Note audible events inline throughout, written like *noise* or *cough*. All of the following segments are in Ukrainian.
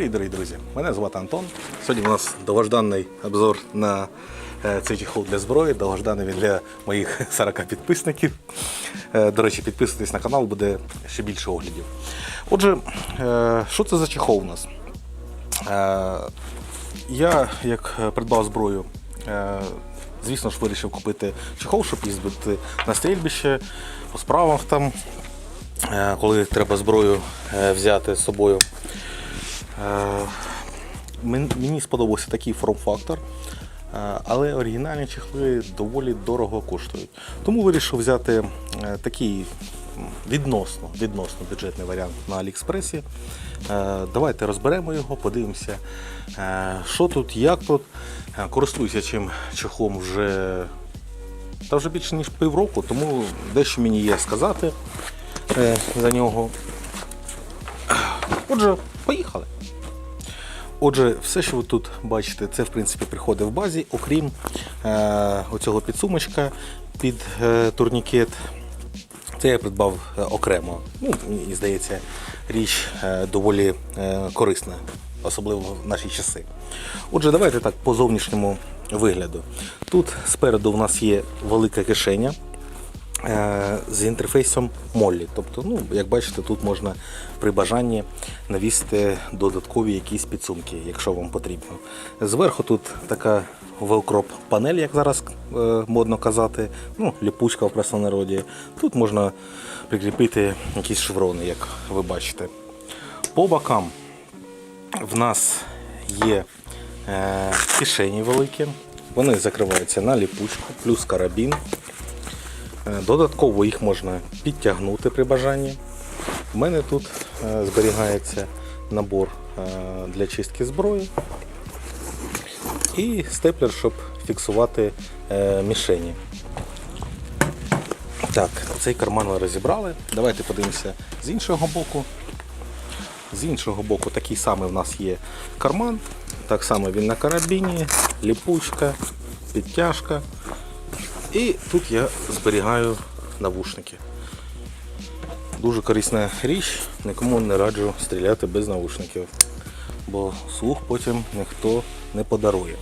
Привіт, дорогі друзі! Мене звати Антон. Сьогодні у нас довожданний обзор на е, цей чехол для зброї. Довожданий він для моїх *laughs* 40 підписників. Е, До речі, підписуйтесь на канал, буде ще більше оглядів. Отже, е, що це за чехол у нас? Я, як придбав зброю, звісно ж, вирішив купити чехол, щоб їздити на стрільбище, по справах там, коли треба зброю взяти з собою. Е, мен- Мені сподобався такий форм-фактор, е, але оригінальні чехли доволі дорого коштують. Тому вирішив взяти е, такий відносно, відносно бюджетний варіант на Аліекспресі. Давайте розберемо його, подивимося, що тут, як тут. Користуюся чим чехлом вже, та вже більше ніж півроку, тому дещо мені є сказати за нього. Отже, поїхали. Отже, все, що ви тут бачите, це в принципі приходить в базі, окрім е, оцього підсумочка під е, турнікет. Це я придбав е, окремо. Ну, мені здається, річ е, доволі е, корисна, особливо в наші часи. Отже, давайте так по зовнішньому вигляду. Тут спереду у нас є велика кишеня з інтерфейсом Моллі. Тобто, ну, як бачите, тут можна при бажанні навісти додаткові якісь підсумки, якщо вам потрібно. Зверху тут така велкроп панель, як зараз е, модно казати, ну, ліпучка в простонародді. Тут можна прикріпити якісь шеврони, як ви бачите. По бокам в нас є е, кишені великі. Вони закриваються на ліпучку, плюс карабін. Е, Додатково їх можна підтягнути при бажанні. У мене тут е, зберігається набор е, для чистки зброї і степлер, щоб фіксувати мішені. Так, цей карман ми розібрали. Давайте подивимося з іншого боку. З іншого боку такий самий в нас є карман. Так само він на карабіні, ліпучка, підтяжка. І тут я зберігаю навушники. Дуже корисна річ, нікому не раджу стріляти без навушників, бо слух потім ніхто не подарує.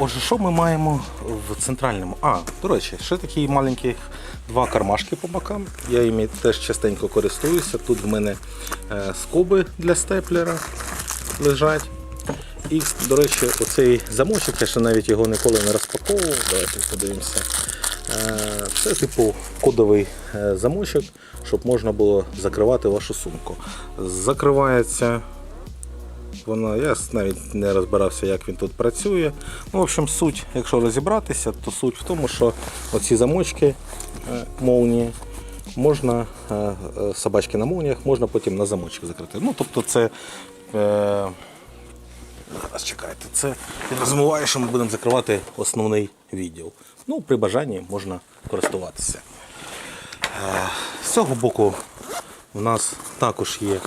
Отже, що ми маємо в центральному? А, до речі, ще такі маленькі два кармашки по бокам. Я іми теж частенько користуюся. Тут в мене е, скоби для степлера лежать. І, до речі, оцей замочок, я ще навіть його ніколи не розпаковував. Давайте подивимося. Е, Це типу кодовий е, замочок, щоб можна було закривати вашу сумку. Закривається вона, я навіть не розбирався, як він тут працює. Ну, в общем, суть, якщо розібратися, то суть в тому, що оці замочки е, молнії можна, собачки на молніях, можна потім на замочок закрити. Ну, тобто це. Зараз чекайте, це підрозуміває, що ми будемо закривати основний відділ. Ну, при бажанні можна користуватися. Е, З цього боку у нас також є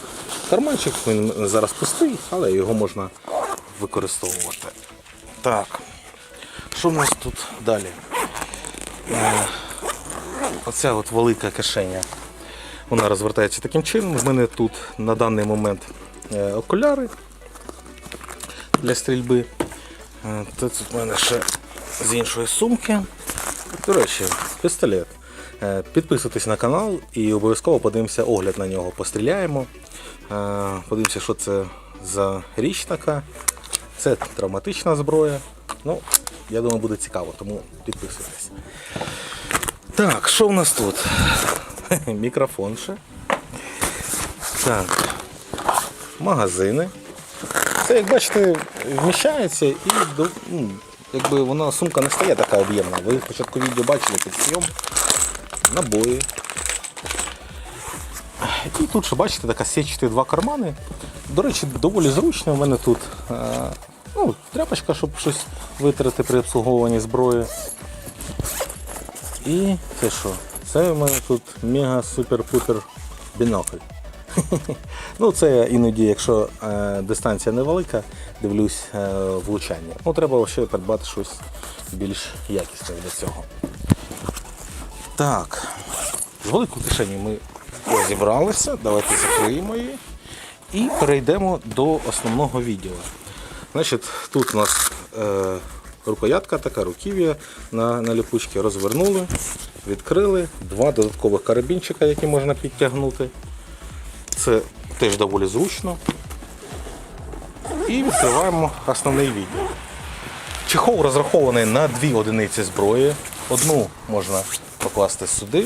карманчик, він зараз пустий, але його можна використовувати. Так, що в нас тут далі? Е, Оця от велика кишеня. Вона розвертається таким чином. В мене тут на даний момент е, окуляри для стрільби. Е, Тут в мене ще з іншої сумки. До речі, пістолет. Е, Підписуйтесь на канал і обов'язково подивимося огляд на нього. Постріляємо. Е, Подивимося, що це за річ така. Це травматична зброя. Ну, я думаю, буде цікаво, тому підписуйтесь. Так, що в нас тут? *laughs* Мікрофон ще. Так. Магазини. Це, як бачите, вміщається і до- ну, якби вона сумка не стає така об'ємна. Ви спочатку відео бачили підйом, набої. І тут ще бачите така сетчатий два кармани. До речі, доволі зручно. У мене тут е, ну, тряпочка, щоб щось витрати при обслуговуванні зброї. І це що? Це в мене тут мега-супер-пупер бінокль. *laughs* Ну, це іноді, якщо е, дистанція невелика, дивлюсь е, влучання. Ну, треба ще придбати щось більш якісне для цього. Так, з великою кишені ми розібралися. Давайте закриємо її. І перейдемо до основного відео. Значить, тут у нас е, рукоятка така, руків'я на, на ліпучки розвернули, відкрили, два додаткових карабінчика, які можна підтягнути. Це теж доволі зручно. І відкриваємо основний відео. Чехол розрахований на дві одиниці зброї. Одну можна покласти сюди,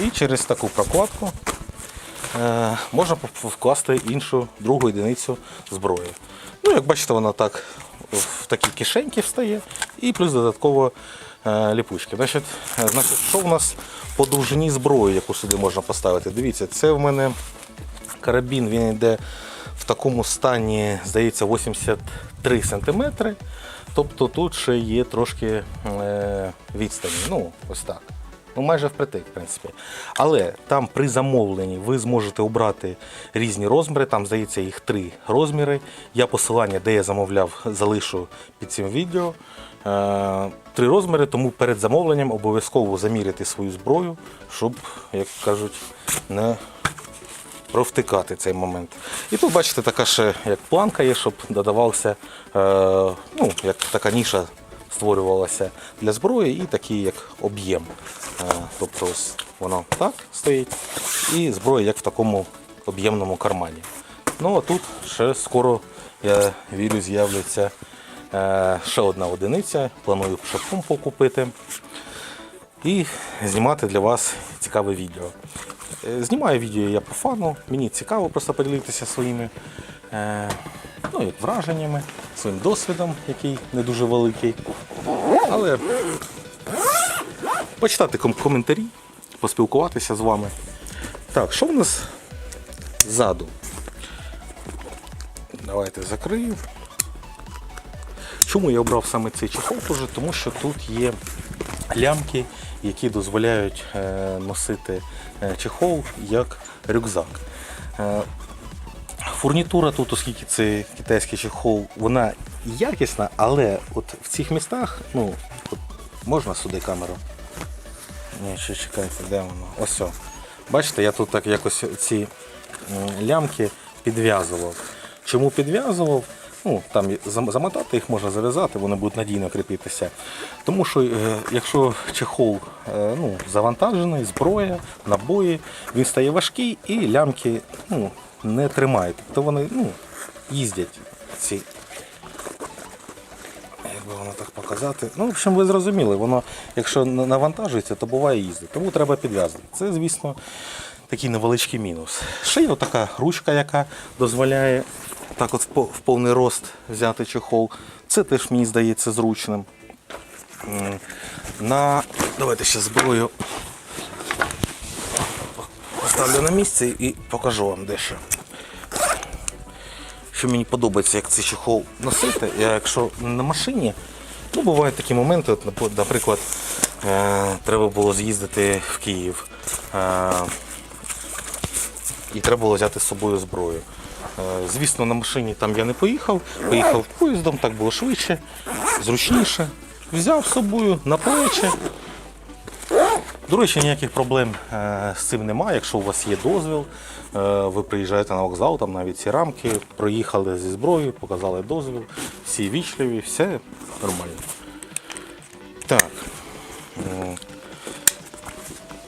і через таку прокладку е, можна вкласти іншу другу одиницю зброї. Ну, як бачите, вона так в такі кишеньки встає, і плюс додатково е, ліпучки. Значить, е, значить, що в нас по довжині зброї, яку сюди можна поставити? Дивіться, це в мене карабін, він йде в такому стані, здається, 83 см. Тобто тут ще є трошки е, відстані. Ну, ось так. Ну, майже впритик, в принципі. Але там при замовленні ви зможете обрати різні розміри. Там, здається, їх три розміри. Я посилання, де я замовляв, залишу під цим відео. Е, три розміри, тому перед замовленням обов'язково заміряти свою зброю, щоб, як кажуть, не провтикати цей момент. І тут, бачите, така ще як планка є, щоб додавався, е, ну, як така ніша створювалася для зброї і такий як об'єм. Е, тобто ось воно так стоїть, і зброя як в такому об'ємному кармані. Ну а тут ще скоро, я вірю, з'явиться е, ще одна одиниця. Планую ще помпу купити і знімати для вас цікаве відео. Е, Знімаю відео я по фану, мені цікаво просто поділитися своїми е, ну, як враженнями, своїм досвідом, який не дуже великий. Але почитати ком- коментарі, поспілкуватися з вами. Так, що в нас ззаду? Давайте закрию. Чому я обрав саме цей чехол? Тому що тут є лямки, які дозволяють е, носити е, чехол як рюкзак. Е, Фурнітура тут, оскільки це китайський чехол, вона якісна, але от в цих містах, ну, от можна сюди камеру? Ні, ще чекайте, де воно? Ось. о. Бачите, я тут так якось ці лямки підв'язував. Чому підв'язував? Ну, там замотати їх можна зав'язати, вони будуть надійно кріпитися. Тому що е, якщо чехол е, ну, завантажений, зброя, набої, він стає важкий і лямки ну, не тримають. Тобто вони ну, їздять ці як би воно так показати. Ну, в общем, ви зрозуміли, воно, якщо на- навантажується, то буває їздить. Тому треба підв'язати. Це, звісно, такий невеличкий мінус. Ще є така ручка, яка дозволяє так от в повний рост взяти чехол. Це теж мені здається зручним. На... Давайте ще зброю поставлю на місце і покажу вам дещо що мені подобається, як цей чехол носити. Я якщо на машині, ну бувають такі моменти, от, наприклад, е, треба було з'їздити в Київ. Е, і треба було взяти з собою зброю. Е, Звісно, на машині там я не поїхав, поїхав поїздом, так було швидше, зручніше. Взяв з собою на плечі. До речі, ніяких проблем е, з цим немає. Якщо у вас є дозвіл, е, ви приїжджаєте на вокзал, там навіть ці рамки, проїхали зі зброєю, показали дозвіл, всі вічливі, все нормально. Так.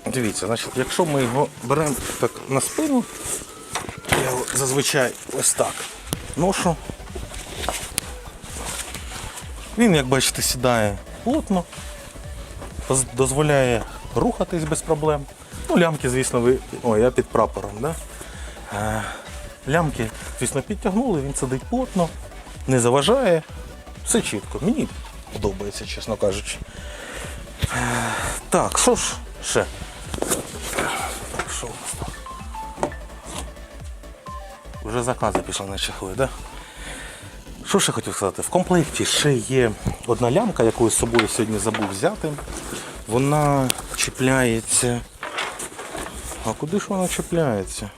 Дивіться, значить, якщо ми його беремо так на спину, я його зазвичай ось так ношу. Він, як бачите, сідає плотно, дозволяє рухатись без проблем. Ну, лямки, звісно, ви. О, я під прапором, да? Е, Лямки, звісно, підтягнули, він сидить плотно, не заважає. Все чітко. Мені подобається, чесно кажучи. Е, Так, що ж ще? Вже закази пішли на чехли? Да? Що ще хотів сказати? В комплекті ще є одна лямка, яку я з собою сьогодні забув взяти. Вона чіпляється. А куди ж вона чіпляється?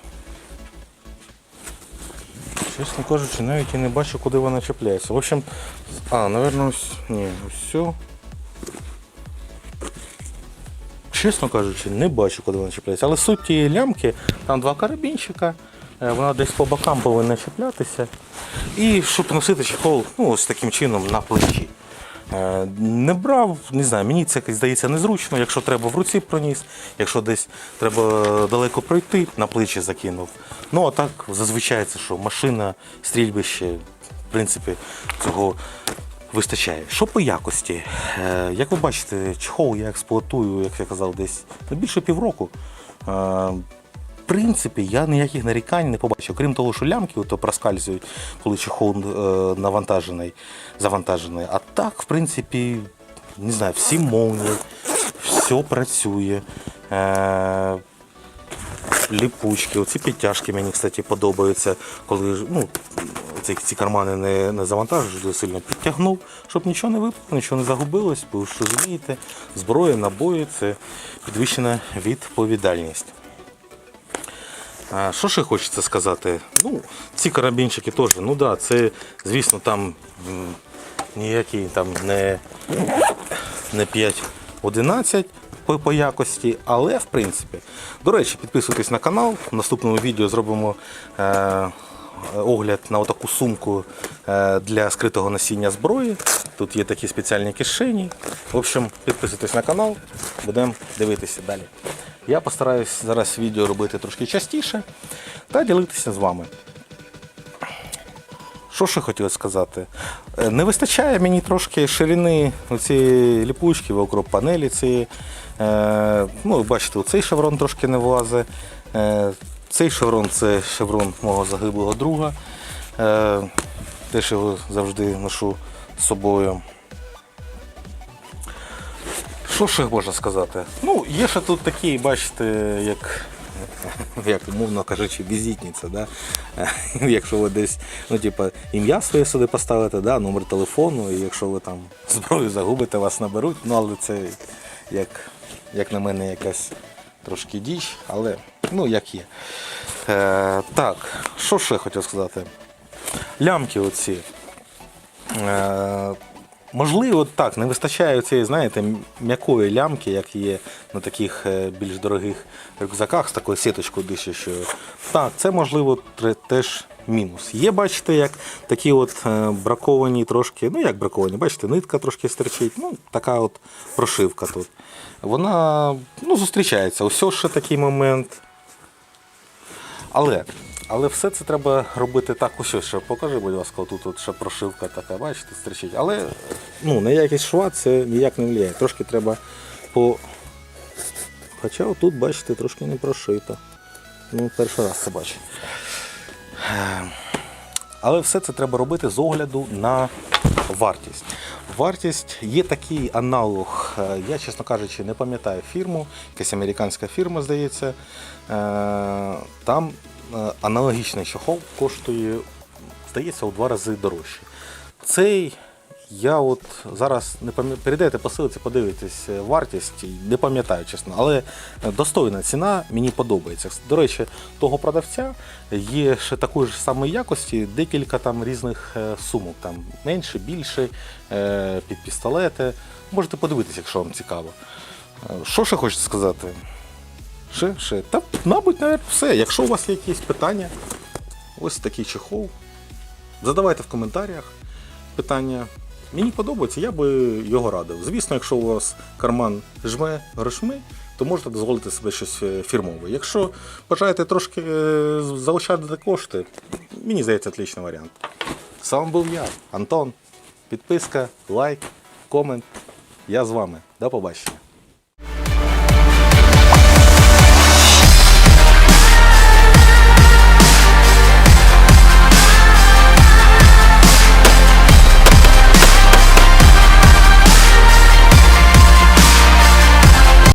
Чесно кажучи, навіть і не бачу, куди вона чіпляється. В общем, а, напевно, ось. Ні, все. Чесно кажучи, не бачу, куди вона чіпляється. Але суть тієї лямки, там два карабінчика. Е, Вона десь по бокам повинна чіплятися. І щоб носити чехол ну, ось таким чином на плечі. Е, Не брав, не знаю, мені це здається незручно. Якщо треба в руці проніс, якщо десь треба далеко пройти, на плечі закинув. Ну а так зазвичай це що машина, стрільбище, в принципі, цього вистачає. Що по якості? Е, Як ви бачите, чехол я експлуатую, як я казав, десь більше півроку. Принципі, я ніяких нарікань не побачив. Крім того, що лямки ото проскальзують, коли чехол е, навантажений, завантажений. А так, в принципі, не знаю, всі мовні, все працює. Е, ліпучки, оці підтяжки мені, кстати, подобаються, коли ну, ці, ці кармани не, не завантажуєш, сильно підтягнув, щоб нічого не випало, нічого не загубилось, бо ж розумієте, зброя, набої це підвищена відповідальність. Що ще хочеться сказати? Ну, ці карабінчики теж, ну да, це, звісно, там ніякі там не, не 5-11 по, по якості, але в принципі. До речі, підписуйтесь на канал. В наступному відео зробимо е, огляд на отаку сумку е, для скритого носіння зброї. Тут є такі спеціальні кишені. В общем, підписуйтесь на канал, будемо дивитися далі. Я постараюсь зараз відео робити трошки частіше та ділитися з вами. Що ще хотів сказати? Е, Не вистачає мені трошки ширини цієї ліпучки вокруг панелі цієї. Е, ну, бачите, цей шеврон трошки не влазить. Е, цей шеврон це шеврон мого загиблого друга. Теж його завжди ношу з собою. Що ще можна сказати? Ну, є ще тут такі, бачите, як, як умовно кажучи, візитниця. Да? *laughs* Якщо ви десь ну, типу, ім'я своє сюди поставите, да? номер телефону, і якщо ви там зброю загубите, вас наберуть. Ну, але це, як, як на мене, якась трошки діч, але ну, як є. Е, так, що ще хотів сказати? Лямки оці. Е, Можливо, так, не вистачає цієї, знаєте, м'якої лямки, як є на таких е, більш дорогих рюкзаках з такою сіточкою дишачою. Так, це можливо теж мінус. Є, бачите, як такі от е, браковані трошки, ну як браковані, бачите, нитка трошки стерчить, ну така от прошивка тут. Вона ну, зустрічається. Ось ще такий момент. Але, але все це треба робити так, ось ще покажи, будь ласка, тут от ще прошивка така, бачите, стрічить. Але ну, на якість шва це ніяк не впливає. Трошки треба по. Хоча отут, бачите, трошки не прошито. Ну, перший раз це бачу. Але все це треба робити з огляду на вартість. Вартість є такий аналог, е, я, чесно кажучи, не пам'ятаю фірму, якась американська фірма, здається. Е, Там аналогічний чохол коштує, здається, у два рази дорожче. Цей я от зараз не пам'ятаю, перейдете по силиці, подивитесь е, вартість, не пам'ятаю чесно, але е, достойна ціна, мені подобається. До речі, того продавця є ще такої ж самої якості, декілька там різних е, сумок, там менше, більше, е, під пістолети. Можете подивитися, якщо вам цікаво. Е, Що ще хочете сказати? Ще, ще. Та, мабуть, навіть все. Якщо у вас є якісь питання, ось такий чехол. Задавайте в коментарях питання. Мені подобається, я би його радив. Звісно, якщо у вас карман жме грошми, то можете дозволити себе щось е, фірмове. Якщо бажаєте трошки е, заощадити кошти, мені здається, отличний варіант. З вами був я, Антон. Підписка, лайк, комент. Я з вами. До побачення.